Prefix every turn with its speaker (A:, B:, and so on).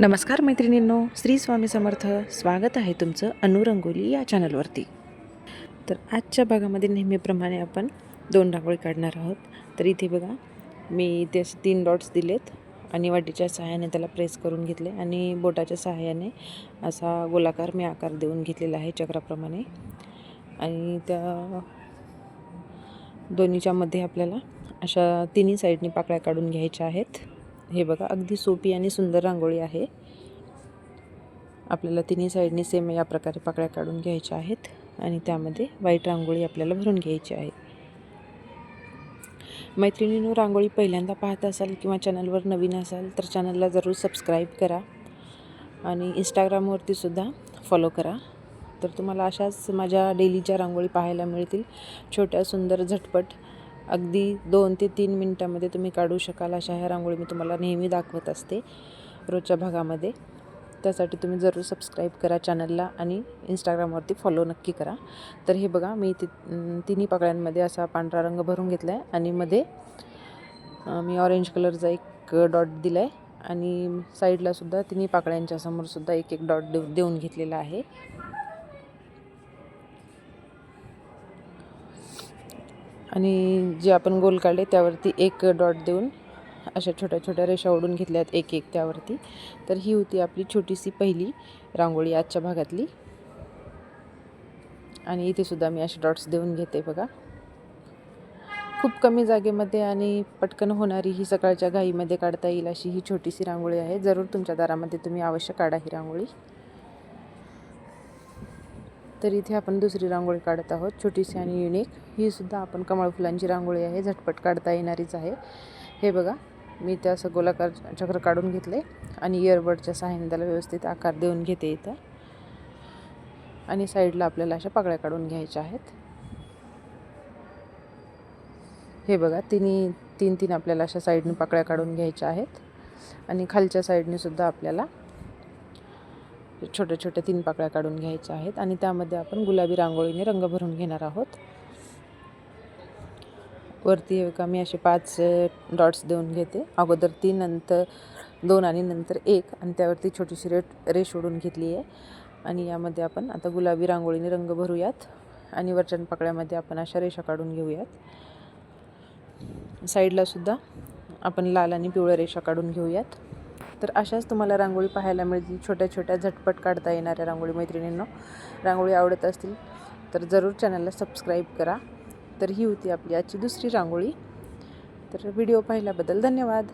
A: नमस्कार मैत्रिणींनो श्री स्वामी समर्थ स्वागत आहे तुमचं अनुरंगोली या चॅनलवरती. तर आजच्या भागामध्ये नेहमीप्रमाणे आपण दोन रांगोळी काढणार आहोत. तर इथे बघा मी ते असे तीन डॉट्स दिलेत आणि वाटीच्या सहाय्याने त्याला प्रेस करून घेतले आणि बोटाच्या सहाय्याने असा गोलाकार मी आकार देऊन घेतलेला आहे चक्राप्रमाणे. आणि त्या दोन्हीच्यामध्ये आपल्याला अशा तिन्ही साईडनी पाकळ्या काढून घ्यायच्या आहेत. हे बघा अगदी सोपी आणि सुंदर रांगोळी आहे. आपल्याला तिन्ही साईडनी सेम या प्रकारे पाकळ्या काढून घ्यायच्या आहेत आणि त्यामध्ये वाईट रांगोळी आपल्याला भरून घ्यायची आहे. मैत्रिणींनो रांगोळी पहिल्यांदा पाहत असाल किंवा चॅनलवर नवीन असाल तर चॅनलला जरूर सबस्क्राईब करा आणि इंस्टाग्रामवरती सुद्धा फॉलो करा. तर तुम्हाला अशाच माझ्या डेलीच्या रांगोळी पाहायला मिळतील छोट्या सुंदर झटपट अगदी दोन ते तीन मिनटामध्ये तुम्ही काढू शकाल अशा ह्या रांगोळी मी तुम्हाला नेहमी दाखवत असते रोजच्या भागामध्ये. त्यासाठी तुम्ही जरूर सबस्क्राईब करा चॅनलला आणि इंस्टाग्रामवरती फॉलो नक्की करा. तर हे बघा मी ति तिन्ही पाकळ्यांमध्ये असा पांढरा रंग भरून घेतला आहे आणि मध्ये मी ऑरेंज कलरचा एक डॉट दिला आहे आणि साईडलासुद्धा तिन्ही पाकळ्यांच्या समोरसुद्धा एक एक डॉट देऊ देऊन घेतलेला आहे. आणि जे आपण गोल काढले त्यावरती एक डॉट देऊन अशा छोट्या छोट्या रेषा ओढून घेतल्यात एक एक त्यावरती. तर ही होती आपली छोटीशी पहिली रांगोळी आजच्या भागातली. आणि इथे सुद्धा मी असे डॉट्स देऊन घेते बघा. खूप कमी जागेमध्ये आणि पटकन होणारी ही सकाळच्या घाईमध्ये काढता येईल अशी ही छोटीशी रांगोळी आहे. जरूर तुमच्या दारामध्ये तुम्ही अवश्य काढा ही रांगोळी. तर इथे आपण दुसरी रांगोळी काढत आहोत. छोटीशी आणि युनिक ही सुद्धा आपण कमळ फुलांची रांगोळी आहे. झटपट काढता येणारीच आहे. हे बघा मी त्या असं गोलाकार चक्र काढून घेतले आणि इयरबडच्या सहाय्याने त्याला व्यवस्थित आकार देऊन घेते इथं. आणि साईडला आपल्याला अशा पाकळ्या काढून घ्यायच्या आहेत. हे बघा तिन्ही तीन तीन आपल्याला अशा साईडने पाकळ्या काढून घ्यायच्या आहेत. आणि खालच्या साईडने सुद्धा आपल्याला छोट्या छोट्या तीन पाकळ्या काढून घ्यायच्या आहेत आणि त्यामध्ये आपण गुलाबी रांगोळीने रंग भरून घेणार आहोत. वरती एका मी असे पाच डॉट्स देऊन घेते. अगोदर तीन नंतर दोन आणि नंतर एक आणि त्यावरती छोटीशी रेट रेष ओढून घेतली आहे. आणि यामध्ये आपण आता गुलाबी रांगोळीने रंग भरूयात आणि वरच्या पाकळ्यामध्ये आपण अशा रेषा काढून घेऊयात. साईडला सुद्धा आपण लाल आणि पिवळ्या रेषा काढून घेऊयात. तर अशाच तुम्हाला रांगोळी पाहायला मिळतील. छोट्या छोट्या झटपट काढता येणाऱ्या रांगोळी मैत्रिणींनो. रांगोळी आवडत असतील तर जरूर चॅनलला सबस्क्राईब करा. तर ही होती आपली आजची दुसरी रांगोळी. तर व्हिडिओ पाहिल्याबद्दल धन्यवाद.